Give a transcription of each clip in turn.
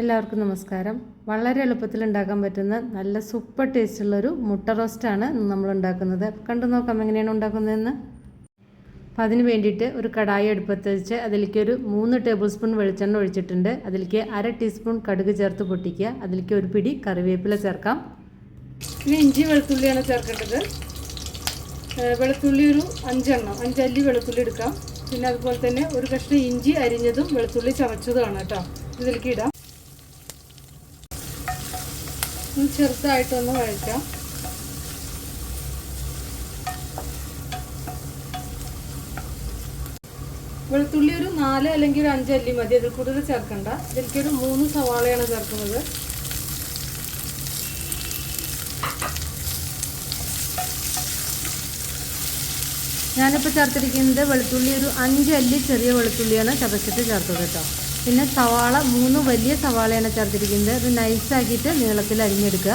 എല്ലാവർക്കും നമസ്കാരം. വളരെ എളുപ്പത്തിൽ ഉണ്ടാക്കാൻ പറ്റുന്ന നല്ല സൂപ്പർ ടേസ്റ്റുള്ളൊരു മുട്ട റോസ്റ്റാണ് നമ്മൾ ഉണ്ടാക്കുന്നത്. കണ്ടു നോക്കാം എങ്ങനെയാണ് ഉണ്ടാക്കുന്നതെന്ന്. അപ്പം അതിന് വേണ്ടിയിട്ട് ഒരു കടായി എടുപ്പത്ത് വെച്ച് അതിലേക്ക് ഒരു മൂന്ന് ടേബിൾ സ്പൂൺ വെളിച്ചെണ്ണ ഒഴിച്ചിട്ടുണ്ട്. അതിലേക്ക് അര ടീസ്പൂൺ കടുക് ചേർത്ത് പൊട്ടിക്കുക. അതിലേക്ക് ഒരു പിടി കറിവേപ്പില ചേർക്കാം. പിന്നെ ഇഞ്ചി വെളുത്തുള്ളിയാണ് ചേർക്കേണ്ടത്. വെളുത്തുള്ളി ഒരു അഞ്ചെണ്ണം അഞ്ചല്ലി വെളുത്തുള്ളി എടുക്കാം. പിന്നെ അതുപോലെ തന്നെ ഒരു കഷ്ണം ഇഞ്ചി അരിഞ്ഞതും വെളുത്തുള്ളി ചവച്ചതുമാണ് കേട്ടോ. ഇതിലേക്ക് ഇടാം ഒന്ന് ചെറുതായിട്ടൊന്ന് വഴറ്റാം വെളുത്തുള്ളി ഒരു നാല് അല്ലെങ്കിൽ ഒരു അഞ്ചല്ലി മതി. അതിൽ കൂടുതൽ ചേർക്കണ്ട. ഇതിലേക്ക് ഒരു മൂന്ന് സവാളയാണ് ചേർക്കുന്നത്. ഞാനിപ്പോൾ ചേർത്തിരിക്കുന്നത് വെളുത്തുള്ളി ഒരു അഞ്ച് അല്ലി ചെറിയ വെളുത്തുള്ളിയാണ് ചതച്ചിട്ട് ചേർത്തത് കേട്ടോ. പിന്നെ സവാള മൂന്ന് വലിയ സവാളയാണ് ചേർത്തിരിക്കുന്നത്. ഇത് നൈസാക്കിയിട്ട് നീളത്തിൽ അരിഞ്ഞെടുക്കുക.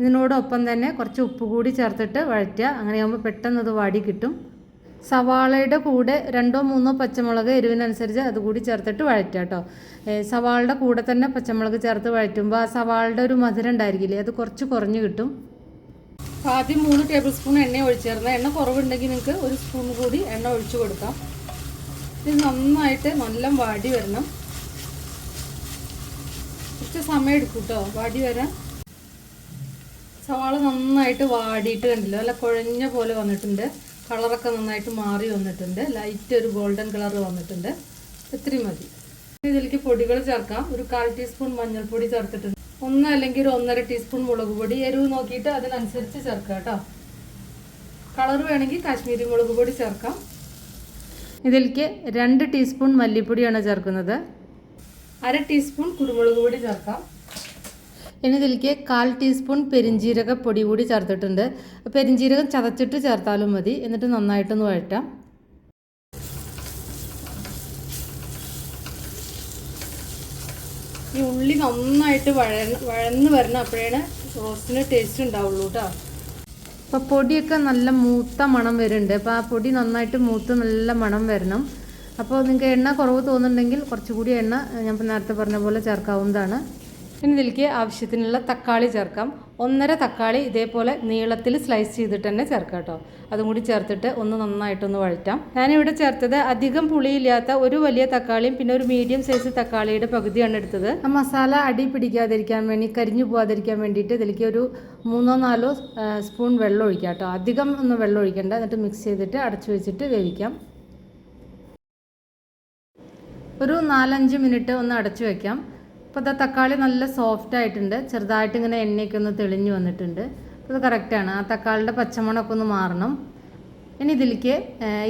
ഇതിനോടൊപ്പം തന്നെ കുറച്ച് ഉപ്പ് കൂടി ചേർത്തിട്ട് വഴറ്റുക. അങ്ങനെയാകുമ്പോൾ പെട്ടെന്ന് അത് വാടി കിട്ടും. സവാളയുടെ കൂടെ രണ്ടോ മൂന്നോ പച്ചമുളക് എരിവിനനുസരിച്ച് അതുകൂടി ചേർത്തിട്ട് വഴറ്റുക കേട്ടോ. സവാളയുടെ കൂടെ തന്നെ പച്ചമുളക് ചേർത്ത് വഴറ്റുമ്പോൾ ആ സവാളയുടെ ഒരു മധുരം ഉണ്ടായിരിക്കില്ലേ? അത് കുറച്ച് കുറഞ്ഞ് കിട്ടും. ആദ്യം മൂന്ന് ടേബിൾ സ്പൂൺ എണ്ണ ഒഴിച്ചേർന്ന. എണ്ണ കുറവുണ്ടെങ്കിൽ നിങ്ങൾക്ക് ഒരു സ്പൂൺ കൂടി എണ്ണ ഒഴിച്ചു കൊടുക്കാം. ഇത് നന്നായിട്ട് നല്ല വാടി വരണം. കുറച്ച് സമയം എടുക്കും കേട്ടോ വാടി വരാൻ. സവാള നന്നായിട്ട് വാടിയിട്ട് കണ്ടില്ല? നല്ല കുഴഞ്ഞ പോലെ വന്നിട്ടുണ്ട്. കളറൊക്കെ നന്നായിട്ട് മാറി വന്നിട്ടുണ്ട്. ലൈറ്റ് ഒരു ഗോൾഡൻ കളർ വന്നിട്ടുണ്ട്. ഇത്രയും മതി. ഇതിലേക്ക് പൊടികൾ ചേർക്കാം. ഒരു കാൽ ടീസ്പൂൺ മഞ്ഞൾപ്പൊടി ചേർത്തിട്ടുണ്ട്. ഒന്ന് അല്ലെങ്കിൽ ഒരു ഒന്നര ടീസ്പൂൺ മുളക് പൊടി. എരിവ് നോക്കിയിട്ട് അതിനനുസരിച്ച് ചേർക്കുക കേട്ടോ. കളർ വേണമെങ്കിൽ കാശ്മീരി മുളക് പൊടി ചേർക്കാം. ഇതിലേക്ക് രണ്ട് ടീസ്പൂൺ മല്ലിപ്പൊടിയാണ് ചേർക്കുന്നത്. അര ടീസ്പൂൺ കുരുമുളക് പൊടി ചേർക്കാം. ഇനി ഇതിലേക്ക് കാൽ ടീസ്പൂൺ പെരിഞ്ജീരക പൊടി കൂടി ചേർത്തിട്ടുണ്ട്. പെരിഞ്ജീരകം ചതച്ചിട്ട് ചേർത്താലും മതി. എന്നിട്ട് നന്നായിട്ടൊന്ന് വഴറ്റാം. ഈ ഉള്ളി നന്നായിട്ട് വഴ വഴന്ന് വരണം. അപ്പോഴാണ് റോസ്റ്റിന് ടേസ്റ്റ് ഉണ്ടാവുള്ളൂ കേട്ടോ അപ്പോൾ പൊടിയൊക്കെ നല്ല മൂത്ത മണം വരുന്നുണ്ട്. അപ്പോൾ ആ പൊടി നന്നായിട്ട് മൂത്ത് നല്ല മണം വരണം. അപ്പോൾ നിങ്ങൾക്ക് എണ്ണ കുറവ് തോന്നുന്നുണ്ടെങ്കിൽ കുറച്ചുകൂടി എണ്ണ ഞാൻ നേരത്തെ പറഞ്ഞ പോലെ ചേർക്കാവുന്നതാണ്. ഇനി ഇതിലേക്ക് ആവശ്യത്തിനുള്ള തക്കാളി ചേർക്കാം. ഒന്നര തക്കാളി ഇതേപോലെ നീളത്തിൽ സ്ലൈസ് ചെയ്തിട്ട് തന്നെ ചേർക്കാം കേട്ടോ. അതും കൂടി ചേർത്തിട്ട് ഒന്ന് നന്നായിട്ടൊന്ന് വഴറ്റാം. ഞാനിവിടെ ചേർത്തത് അധികം പുളിയില്ലാത്ത ഒരു വലിയ തക്കാളിയും പിന്നെ ഒരു മീഡിയം സൈസ് തക്കാളിയുടെ പകുതിയാണ് എടുത്തത്. ആ മസാല അടി പിടിക്കാതിരിക്കാൻ വേണ്ടി കരിഞ്ഞു പോകാതിരിക്കാൻ വേണ്ടിയിട്ട് ഇതിലേക്ക് ഒരു മൂന്നോ നാലോ സ്പൂൺ വെള്ളം ഒഴിക്കാം കേട്ടോ. അധികം ഒന്നും വെള്ളം ഒഴിക്കണ്ട. എന്നിട്ട് മിക്സ് ചെയ്തിട്ട് അടച്ചു വെച്ചിട്ട് വേവിക്കാം. ഒരു നാലഞ്ച് മിനിറ്റ് ഒന്ന് അടച്ചു വെക്കാം. അപ്പോൾ ഇതാ തക്കാളി നല്ല സോഫ്റ്റ് ആയിട്ടുണ്ട്. ചെറുതായിട്ട് ഇങ്ങനെ എണ്ണയൊക്കെ ഒന്ന് തെളിഞ്ഞു വന്നിട്ടുണ്ട്. ഇത് കറക്റ്റാണ് ആ തക്കാളിയുടെ പച്ചമുളകൊക്കെ ഒന്ന് മാറണം. ഇനി ഇതിലേക്ക്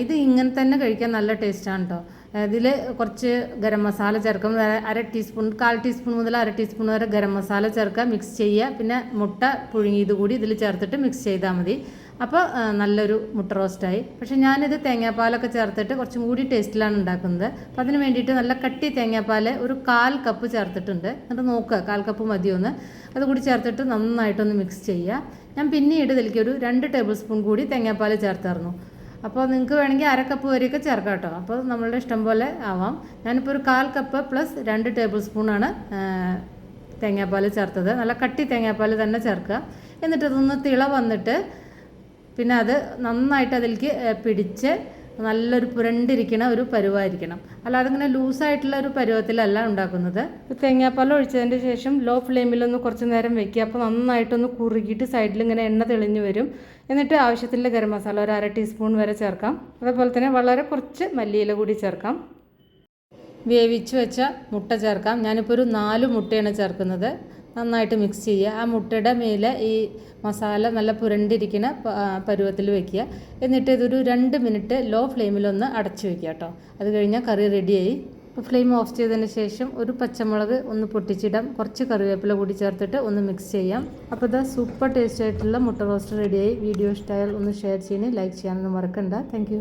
ഇത് ഇങ്ങനെ തന്നെ കഴിക്കാൻ നല്ല ടേസ്റ്റാണ് കേട്ടോ ഇതിൽ കുറച്ച് ഗരം മസാല ചേർക്കും. അര ടീസ്പൂൺ കാൽ ടീസ്പൂൺ മുതൽ അര ടീസ്പൂൺ വരെ ഗരം മസാല ചേർക്കുക. മിക്സ് ചെയ്യുക. പിന്നെ മുട്ട പുഴുങ്ങിയത് കൂടി ഇതിൽ ചേർത്തിട്ട് മിക്സ് ചെയ്താൽ മതി. അപ്പോൾ നല്ലൊരു മുട്ട റോസ്റ്റായി. പക്ഷേ ഞാനിത് തേങ്ങാപ്പാലൊക്കെ ചേർത്തിട്ട് കുറച്ചും കൂടി ടേസ്റ്റിലാണ് ഉണ്ടാക്കുന്നത്. അപ്പോൾ അതിന് വേണ്ടിയിട്ട് നല്ല കട്ടി തേങ്ങാപ്പാൽ ഒരു കാൽ കപ്പ് ചേർത്തിട്ടുണ്ട്. എന്നിട്ട് നോക്കുക കാൽ കപ്പ് മതിയൊന്ന്. അതുകൂടി ചേർത്തിട്ട് നന്നായിട്ടൊന്ന് മിക്സ് ചെയ്യുക ഞാൻ പിന്നീട് ഇതിലേക്ക് ഒരു രണ്ട് ടേബിൾ സ്പൂൺ കൂടി തേങ്ങാപ്പാൽ ചേർത്തായിരുന്നു. അപ്പോൾ നിങ്ങൾക്ക് വേണമെങ്കിൽ അര കപ്പ് വരെയൊക്കെ ചേർക്കാം കേട്ടോ. അപ്പോൾ നമ്മളുടെ ഇഷ്ടം പോലെ ആവാം. ഞാനിപ്പോൾ ഒരു കാൽ കപ്പ് പ്ലസ് രണ്ട് ടേബിൾ സ്പൂണാണ് തേങ്ങാപ്പാൽ ചേർത്തത്. നല്ല കട്ടി തേങ്ങാപ്പാൽ തന്നെ ചേർക്കുക. എന്നിട്ട് ഇതൊന്ന് തിള വന്നിട്ട് പിന്നെ അത് നന്നായിട്ട് അതിലേക്ക് പിടിച്ച് നല്ലൊരു പുരണ്ടിരിക്കണ ഒരു പരുവായിരിക്കണം. അല്ലാതെ ഇങ്ങനെ ലൂസായിട്ടുള്ള ഒരു പരുവത്തിലല്ല ഉണ്ടാക്കുന്നത്. തേങ്ങാപ്പാൽ ഒഴിച്ചതിന്റെ ശേഷം ലോ ഫ്ലെയിമിലൊന്ന് കുറച്ച് നേരം വെക്കുക. അപ്പോൾ നന്നായിട്ടൊന്ന് കുറുകിയിട്ട് സൈഡിൽ ഇങ്ങനെ എണ്ണ തെളിഞ്ഞു വരും. എന്നിട്ട് ആവശ്യത്തിന്റെ ഗരം മസാല ഒരു അര ടീസ്പൂൺ വരെ ചേർക്കാം. അതേപോലെ തന്നെ വളരെ കുറച്ച് മല്ലിയില കൂടി ചേർക്കാം. വേവിച്ച് വെച്ച മുട്ട ചേർക്കാം. ഞാനിപ്പോൾ ഒരു നാല് മുട്ടയാണ് ചേർക്കുന്നത്. നന്നായിട്ട് മിക്സ് ചെയ്യുക. ആ മുട്ടയുടെ മേലെ ഈ മസാല നല്ല പുരണ്ടിരിക്കുന്ന പരുവത്തിൽ വെക്കുക. എന്നിട്ട് ഇതൊരു രണ്ട് മിനിറ്റ് ലോ ഫ്ലെയിമിലൊന്ന് അടച്ചു വെക്കുക കേട്ടോ അത് കഴിഞ്ഞാൽ കറി റെഡിയായി ഇപ്പോൾ ഫ്ലെയിം ഓഫ് ചെയ്തതിന് ശേഷം ഒരു പച്ചമുളക് ഒന്ന് പൊട്ടിച്ചിടാം. കുറച്ച് കറിവേപ്പില കൂടി ചേർത്തിട്ട് ഒന്ന് മിക്സ് ചെയ്യാം. അപ്പോൾ ഇതാ സൂപ്പർ ടേസ്റ്റ് ആയിട്ടുള്ള മുട്ട റോസ്റ്റ് റെഡിയായി വീഡിയോ ഇഷ്ടമായാൽ ഒന്ന് ഷെയർ ചെയ്യണേ ലൈക്ക് ചെയ്യാനൊന്നും മറക്കണ്ട. താങ്ക്